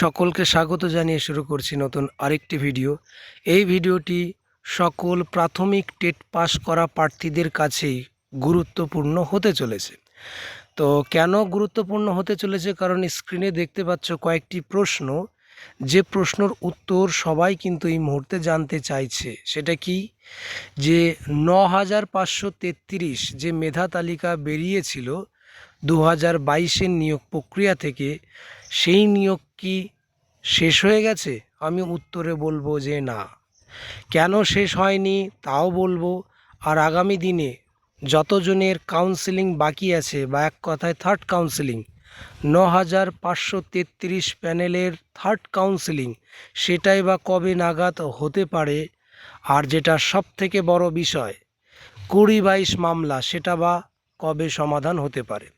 সকলকে স্বাগত জানিয়ে শুরু করছি নতুন আরেকটি ভিডিও। এই ভিডিওটি সকল প্রাথমিক টেট পাস করা প্রার্থীদের কাছেই গুরুত্বপূর্ণ হতে চলেছে। তো কেন গুরুত্বপূর্ণ হতে চলেছে? কারণ স্ক্রিনে দেখতে পাচ্ছ কয়েকটি প্রশ্ন। যে প্রশ্নর উত্তর সবাই কিন্তু এই মুহূর্তে জানতে চাইছে। সেটা কি? যে ন হাজার পাঁচশো তেত্রিশ যে মেধা তালিকা বেরিয়েছিল দু হাজার বাইশের নিয়োগ প্রক্রিয়া থেকে সেই নিয়োগ কি শেষ হয়ে গেছে? আমি উত্তরে বলব যে না। কেন শেষ হয়নি তাও বলব, আর আগামী দিনে যতজনের কাউন্সেলিং বাকি আছে বা এক কথায় থার্ড কাউন্সেলিং ন হাজার পাঁচশো তেত্রিশ প্যানেলের থার্ড কাউন্সেলিং সেটাই বা কবে নাগাদ হতে পারে, আর যেটা সব থেকে বড় বিষয়, কুড়ি বাইশ মামলা সেটা বা কবে সমাধান হতে পারে।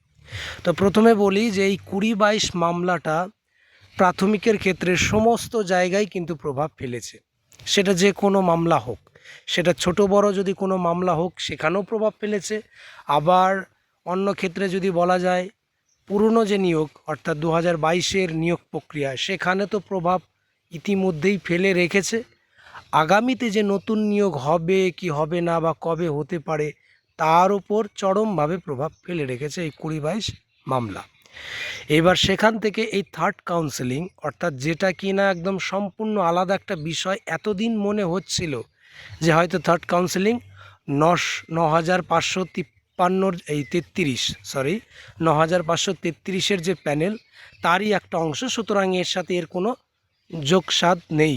তো প্রথমে বলি যে এই কুড়ি বাইশ মামলাটা প্রাথমিকের ক্ষেত্রে সমস্ত জায়গায় কিন্তু প্রভাব ফেলেছে। সেটা যে কোনো মামলা হোক, সেটা ছোট বড় যদি কোনো মামলা হোক, সেখানেও প্রভাব ফেলেছে। আবার অন্য ক্ষেত্রে যদি বলা যায়, পুরনো যে নিয়োগ, অর্থাৎ দু হাজার বাইশের নিয়োগ প্রক্রিয়া, সেখানে তো প্রভাব ইতিমধ্যেই ফেলে রেখেছে। আগামীতে যে নতুন নিয়োগ হবে, কি হবে না বা কবে হতে পারে তার উপর চরমভাবে প্রভাব ফেলে রেখেছে এই কুড়ি বাইশ মামলা। এবার সেখান থেকে এই থার্ড কাউন্সেলিং অর্থাৎ যেটা কি না একদম সম্পূর্ণ আলাদা একটা বিষয়, এতদিন মনে হচ্ছিল যে হয়তো থার্ড কাউন্সেলিং নশ ন হাজার পাঁচশো তিপ্পান্নর এই তেত্রিশ সরি ন হাজার পাঁচশো তেত্রিশের যে প্যানেল তারই একটা অংশ, সুতরাং এর সাথে এর কোনো যোগসাদ নেই।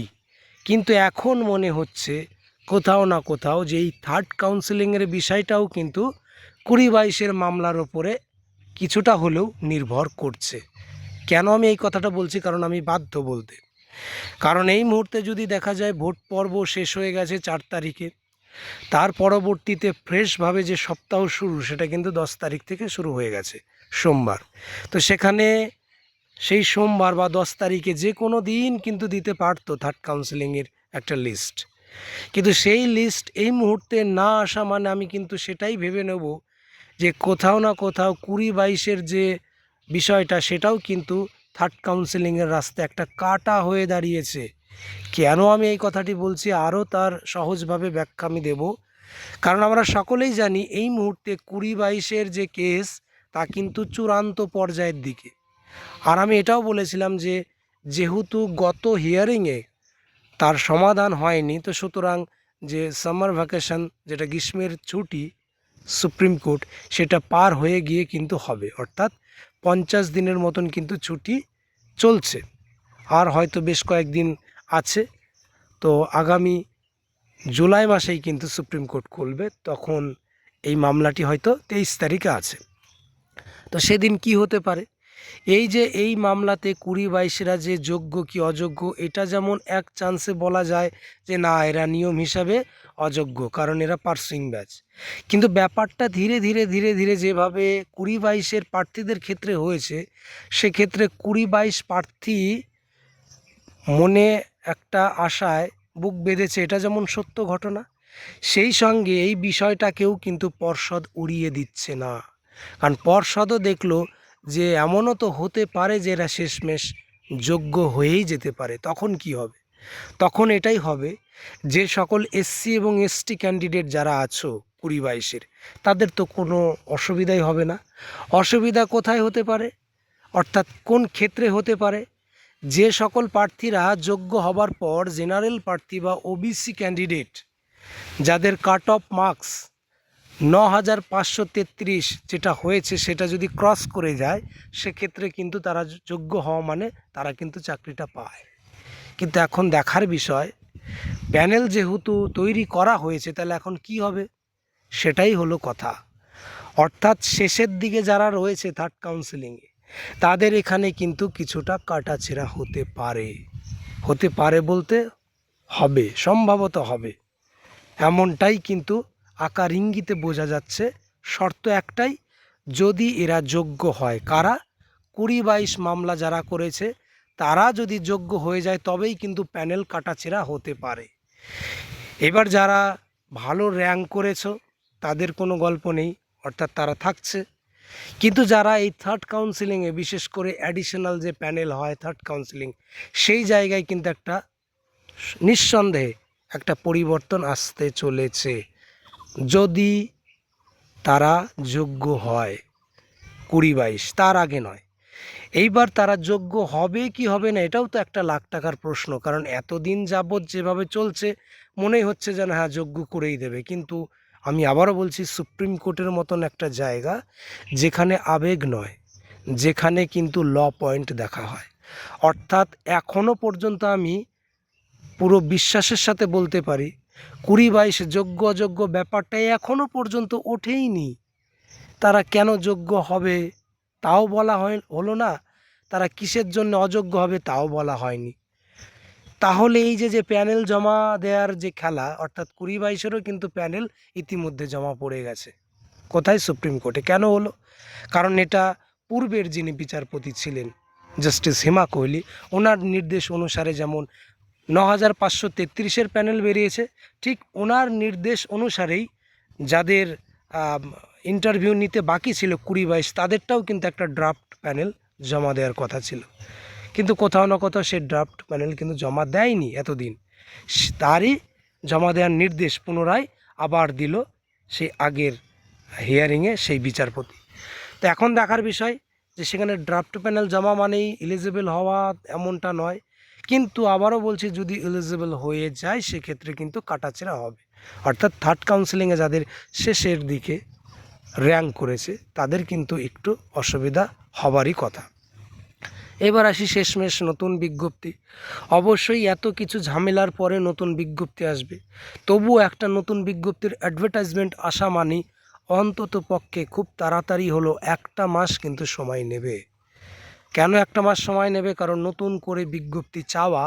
কিন্তু এখন মনে হচ্ছে কোথাও না কোথাও যে এই থার্ড কাউন্সেলিংয়ের বিষয়টাও কিন্তু কুড়ি বাইশের মামলার ওপরে কিছুটা হলেও নির্ভর করছে। কেন আমি এই কথাটা বলছি? কারণ আমি বাধ্য বলতে। কারণ এই মুহূর্তে যদি দেখা যায় ভোট পর্ব শেষ হয়ে গেছে চার তারিখে, তার পরবর্তীতে ফ্রেশভাবে যে সপ্তাহ শুরু, সেটা কিন্তু দশ তারিখ থেকে শুরু হয়ে গেছে, সোমবার। তো সেখানে সেই সোমবার বা দশ তারিখে যে কোনো দিন কিন্তু দিতে পারতো থার্ড কাউন্সেলিংয়ের একটা লিস্ট কিন্তু সেই লিস্ট এই মুহূর্তে না আসা মানে আমি কিন্তু সেটাই ভেবে নেব যে কোথাও না কোথাও কুড়ি বাইশের যে বিষয়টা সেটাও কিন্তু থার্ড কাউন্সেলিংয়ের রাস্তা একটা কাটা হয়ে দাঁড়িয়েছে। কেন আমি এই কথাটি বলছি আরও তার সহজভাবে ব্যাখ্যা আমি দেব। কারণ আমরা সকলেই জানি এই মুহূর্তে কুড়ি বাইশের যে কেস তা কিন্তু চূড়ান্ত পর্যায়ের দিকে। আর আমি এটাও বলেছিলাম যে যেহেতু গত হিয়ারিংয়ে তার সমাধান হয়নি। তো সুতরাং যে সামার ভ্যাকেশন, যেটা গ্রীষ্মের ছুটি, সুপ্রিম কোর্ট, সেটা পার হয়ে গিয়ে কিন্তু হবে। অর্থাৎ পঞ্চাশ দিনের মতন কিন্তু ছুটি চলছে। আর হয়তো বেশ কয়েকদিন আছে। তো আগামী জুলাই মাসেই কিন্তু সুপ্রিম কোর্ট খুলবে। তখন এই মামলাটি হয়তো তেইশ তারিখে আছে। তো সেদিন কি হতে পারে? এই যে এই মামলাতে কুড়ি বাইশেরা যে যোগ্য কি অযোগ্য, এটা যেমন এক চান্সে বলা যায় যে না, এরা নিয়ম হিসাবে অযোগ্য, কারণ এরা পার্সিং ব্যাচ। কিন্তু ব্যাপারটা ধীরে ধীরে ধীরে ধীরে যেভাবে কুড়ি বাইশের প্রার্থীদের ক্ষেত্রে হয়েছে, সেক্ষেত্রে কুড়ি বাইশ প্রার্থী মনে একটা আশায় বুক বেঁধেছে, এটা যেমন সত্য ঘটনা, সেই সঙ্গে এই বিষয়টাকেও কিন্তু পর্ষদ উড়িয়ে দিচ্ছে না। কারণ পর্ষদও দেখল যে এমনও তো হতে পারে যে এরা শেষমেশ যোগ্য হয়েই যেতে পারে, তখন কি হবে? তখন এটাই হবে যে সকল এসসি এবং এসটি ক্যান্ডিডেট যারা আছো কুড়ি বাইশের, তাদের তো কোনো অসুবিধাই হবে না। অসুবিধা কোথায় হতে পারে? অর্থাৎ কোন ক্ষেত্রে হতে পারে? যে সকল প্রার্থীরা যোগ্য হবার পর জেনারেল প্রার্থী বা ওবিসি ক্যান্ডিডেট যাদের কাট অফ মার্কস ন হাজার পাঁচশো তেত্রিশ যেটা হয়েছে সেটা যদি ক্রস করে যায়, সেক্ষেত্রে কিন্তু তারা যোগ্য হওয়া মানে তারা কিন্তু চাকরিটা পায়। কিন্তু এখন দেখার বিষয়, প্যানেল যেহেতু তৈরি করা হয়েছে, তাহলে এখন কি হবে? সেটাই হলো কথা। অর্থাৎ শেষের দিকে যারা রয়েছে থার্ড কাউন্সেলিংয়ে তাদের এখানে কিন্তু কিছুটা কাটাছেঁড়া হতে পারে। হতে পারে বলতে হবে, সম্ভবত হবে। এমনটাই কিন্তু আকার ইঙ্গিতে বোঝা যাচ্ছে, শর্ত একটাই, যদি এরা যোগ্য হয়। কারা? কুড়ি বাইশ মামলা যারা করেছে, তারা যদি যোগ্য হয়ে যায়, তবেই কিন্তু প্যানেল কাটাছেরা হতে পারে। এবার যারা ভালো র্যাঙ্ক করেছ, তাদের কোনো গল্প নেই, অর্থাৎ তারা থাকছে। কিন্তু যারা এই থার্ড কাউন্সিলিংয়ে, বিশেষ করে অ্যাডিশনাল যে প্যানেল হয়, থার্ড কাউন্সিলিং, সেই জায়গায় কিন্তু একটা নিঃসন্দেহে একটা পরিবর্তন আসতে চলেছে। যদি তারা যোগ্য হয়, কুড়ি বাইশ, তার আগে নয়। এইবার তারা যোগ্য হবে কি হবে না, এটাও তো একটা লাখ টাকার প্রশ্ন। কারণ এতদিন যাবৎ যেভাবে চলছে, মনেই হচ্ছে যেন হ্যাঁ যোগ্য করেই দেবে। কিন্তু আমি আবারও বলছি, সুপ্রিম কোর্টের মতন একটা জায়গা যেখানে আবেগ নয়, যেখানে কিন্তু ল পয়েন্ট দেখা হয়। অর্থাৎ এখনও পর্যন্ত আমি পুরো বিশ্বাসের সাথে বলতে পারি কুড়ি বাইশ যোগ্য অযোগ্য ব্যাপারটাই এখনও পর্যন্ত ওঠেইনি। তারা কেন যোগ্য হবে তাও বলা হয়, হলো না, তারা কিসের জন্য অযোগ্য হবে তাও বলা হয়নি। তাহলে এই যে যে প্যানেল জমা দেওয়ার যে খেলা, অর্থাৎ কুড়ি বাইশেরও কিন্তু প্যানেল ইতিমধ্যে জমা পড়ে গেছে। কোথায়? সুপ্রিম কোর্টে। কেন হলো? কারণ এটা পূর্বের যিনি বিচারপতি ছিলেন, জাস্টিস হেমা কোহলি, ওনার নির্দেশ অনুসারে যেমন ন হাজার পাঁচশো তেত্রিশের প্যানেল বেরিয়েছে। ঠিক ওনার নির্দেশ অনুসারেই যাদের ইন্টারভিউ নিতে বাকি ছিল কুড়ি বাইশ, তাদেরটাও কিন্তু একটা ড্রাফট প্যানেল জমা দেওয়ার কথা ছিল। কিন্তু কোথাও না কোথাও সে ড্রাফট প্যানেল কিন্তু জমা দেয়নি এতদিন। তারই জমা দেওয়ার নির্দেশ পুনরায় আবার দিল সেই আগের হিয়ারিংয়ে সেই বিচারপতি। তো এখন দেখার বিষয় যে সেখানে ড্রাফট প্যানেল জমা মানেই এলিজিবল হওয়া এমনটা নয়। কিন্তু আবারও বলছি, যদি এলিজিবল হয়ে যায়, সেক্ষেত্রে কিন্তু কাটাছেড়া হবে। অর্থাৎ থার্ড কাউন্সিলিংয়ে যাদের শেষের দিকে র্যাঙ্ক করেছে, তাদের কিন্তু একটু অসুবিধা হবারই কথা। এবার আসি শেষমেশ নতুন বিজ্ঞপ্তি। অবশ্যই এত কিছু ঝামেলার পরে নতুন বিজ্ঞপ্তি আসবে। তবুও একটা নতুন বিজ্ঞপ্তির অ্যাডভার্টাইজমেন্ট আসা মানে অন্তত পক্ষে খুব তাড়াতাড়ি হলো একটা মাস কিন্তু সময় নেবে। কেন একটা মাস সময় নেবে? কারণ নতুন করে বিজ্ঞপ্তি চাওয়া,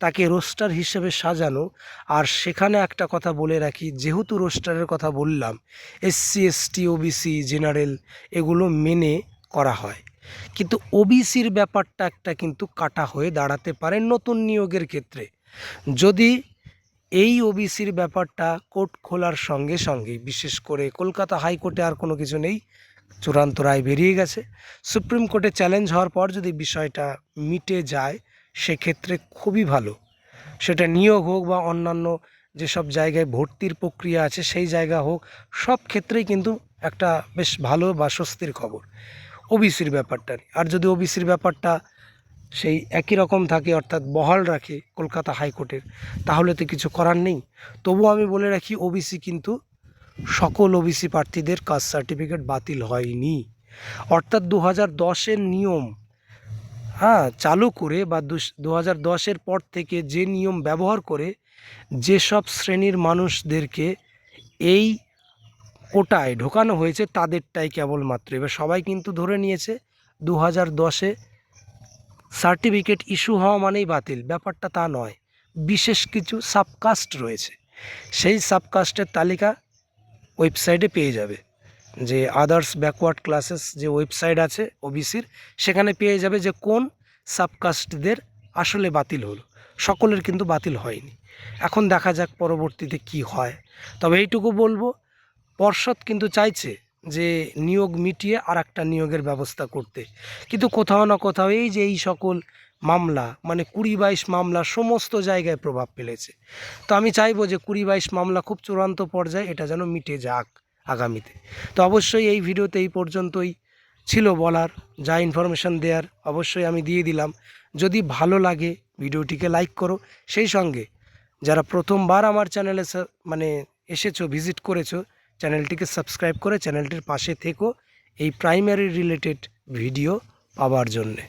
তাকে রোস্টার হিসেবে সাজানো, আর সেখানে একটা কথা বলে রাখি, যেহেতু রোস্টারের কথা বললাম এসসি এসটি ওবিসি জেনারেল এগুলো মেনে করা হয়। কিন্তু ওবিসির ব্যাপারটা একটা কিন্তু কাটা হয়ে দাঁড়াতে পারে নতুন নিয়োগের ক্ষেত্রে। যদি এই ওবিসির ব্যাপারটা কোর্ট খোলার সঙ্গে সঙ্গে, বিশেষ করে কলকাতা হাইকোর্টে আর কোনো কিছু নেই চূড়ান্ত রায় বেরিয়ে গেছে। সুপ্রিম কোর্টে চ্যালেঞ্জ হওয়ার পর যদি বিষয়টা মিটে যায়, সেক্ষেত্রে খুবই ভালো। সেটা নিয়োগ হোক বা অন্যান্য যেসব জায়গায় ভর্তির প্রক্রিয়া আছে, সেই জায়গা হোক, সব ক্ষেত্রেই কিন্তু একটা বেশ ভালো বা স্বস্তির খবর। ওবিসির ব্যাপারটা। আর যদি ওবিসির ব্যাপারটা সেই একই রকম থাকে, অর্থাৎ বহাল রাখে কলকাতা হাইকোর্টের, তাহলে তো কিছু করার নেই। তবুও আমি বলে রাখি, ওবিসি কিন্তু সকল ওবিসি প্রার্থীদের কাস্ট সার্টিফিকেট বাতিল হয়নি। অর্থাৎ দু হাজার দশের নিয়ম হ্যাঁ চালু করে বা দু হাজার দশের পর থেকে যে নিয়ম ব্যবহার করে যেসব শ্রেণির মানুষদেরকে এই কোটায় ঢোকানো হয়েছে, তাদেরটাই কেবলমাত্র। এবার সবাই কিন্তু ধরে নিয়েছে দু হাজার দশে সার্টিফিকেট ইস্যু হওয়া মানেই বাতিল। ব্যাপারটা তা নয়, বিশেষ কিছু সাবকাস্ট রয়েছে। সেই সাবকাস্টের তালিকা ওয়েবসাইটে পেয়ে যাবে। যে আদার্স ব্যাকওয়ার্ড ক্লাসেস যে ওয়েবসাইট আছে ওবিসির সেখানে পেয়ে যাবে যে কোন সাবকাস্টদের আসলে বাতিল হলো। সকলের কিন্তু বাতিল হয়নি। এখন দেখা যাক পরবর্তীতে কি হয়। তবে এইটুকু বলব, পর্ষদ কিন্তু চাইছে যে নিয়োগ মিটিয়ে আর একটা নিয়োগের ব্যবস্থা করতে। কিন্তু কোথাও না কোথাও এই যে এই সকল মামলা মানে কুড়ি বাইশ মামলা সমস্ত জায়গায় প্রভাব ফেলেছে। তো আমি চাইব যে কুড়ি বাইশ মামলা খুব চূড়ান্ত পর্যায়ে এটা যেন মিটে যাক আগামীতে। তো অবশ্যই এই ভিডিওতে এই পর্যন্তই ছিল বলার, যা ইনফরমেশান দেওয়ার অবশ্যই আমি দিয়ে দিলাম। যদি ভালো লাগে ভিডিওটিকে লাইক করো, সেই সঙ্গে যারা প্রথমবার আমার চ্যানেলে মানে এসেছ ভিজিট করেছ চ্যানেলটিকে সাবস্ক্রাইব করে চ্যানেলটির পাশে থেকো এই প্রাইমারি রিলেটেড ভিডিও পাওয়ার জন্যে।